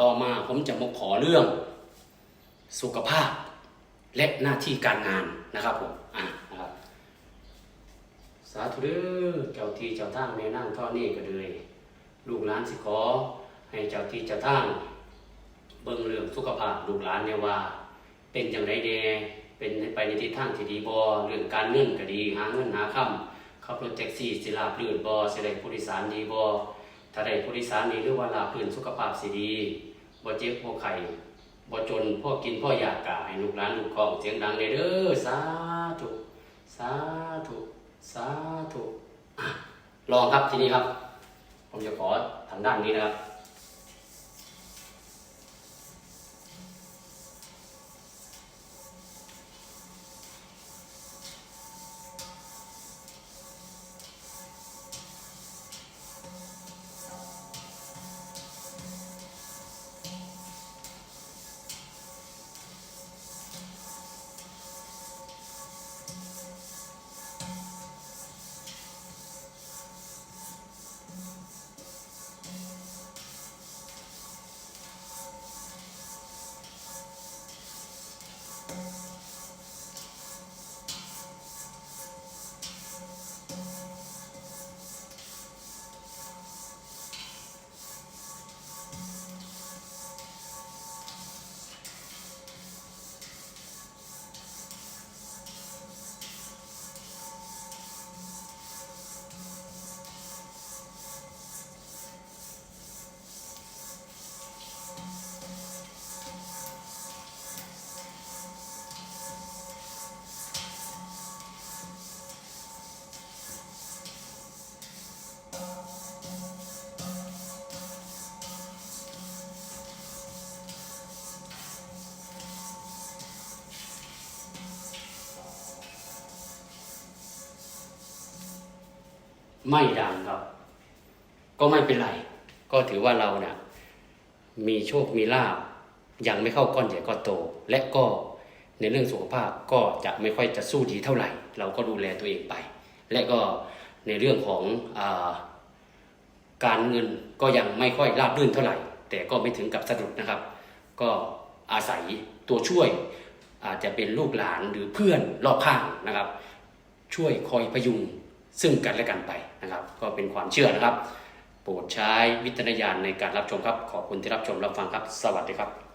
ต่อมาผมจะมาขอเรื่องสุขภาพและหน้าที่การงานนะครับผมอะนะครับสาธุเด้อเจ้าที่เจ้าทางแม่นั่งท่อนี้ก็เลยลูกหลานสิขอ ให้เจ้าที่เจ้าทางเบิ่งเรื่องสุขภาพลูกหลานเนี่ยว่า เป็นอย่างไรแน่เป็นไปในทิศทางที่ดีบ่เรื่องการเงินก็ดีหาเงินหาค่ำขับรถแท็กซี่สิลาบลื่นบ่สิได้ผู้โดยสารดีบ่ ถ้าได้ผู้โดยสารดีหรือว่าลาบลื่นสุขภาพสีดีบ่เจ็บบ่ไข่บ่จนพ่อกินพ่ออยากกาให้ลูกหลานลูกของเสียงดังเลยเด้อสาธุสาธุสาธุลองครับทีนี้ครับ ผมจะขอทางด้านนี้นะครับ ไม่ดังครับ ก็ไม่เป็นไร ก็ถือว่าเราเนี่ยมีโชคมีลาบยังไม่เข้าก้อนใหญ่ก้อนโต และก็ในเรื่องสุขภาพก็จะไม่ค่อยจะสู้ดีเท่าไหร่ เราก็ดูแลตัวเองไป และก็ในเรื่องของอการเงินก็ยังไม่ค่อยราบรื่นเท่าไหร่ แต่ก็ไม่ถึงกับสะดุดนะครับ ก็อาศัยตัวช่วย อาจจะเป็นลูกหลานหรือเพื่อนรอบข้างนะครับ ช่วยคอยพยุง ซึ่งกันและกันไปนะครับ ก็เป็นความเชื่อนะครับ โปรดใช้วิจารณญาณในการรับชมครับ ขอบคุณที่รับชมรับฟังครับ สวัสดีครับ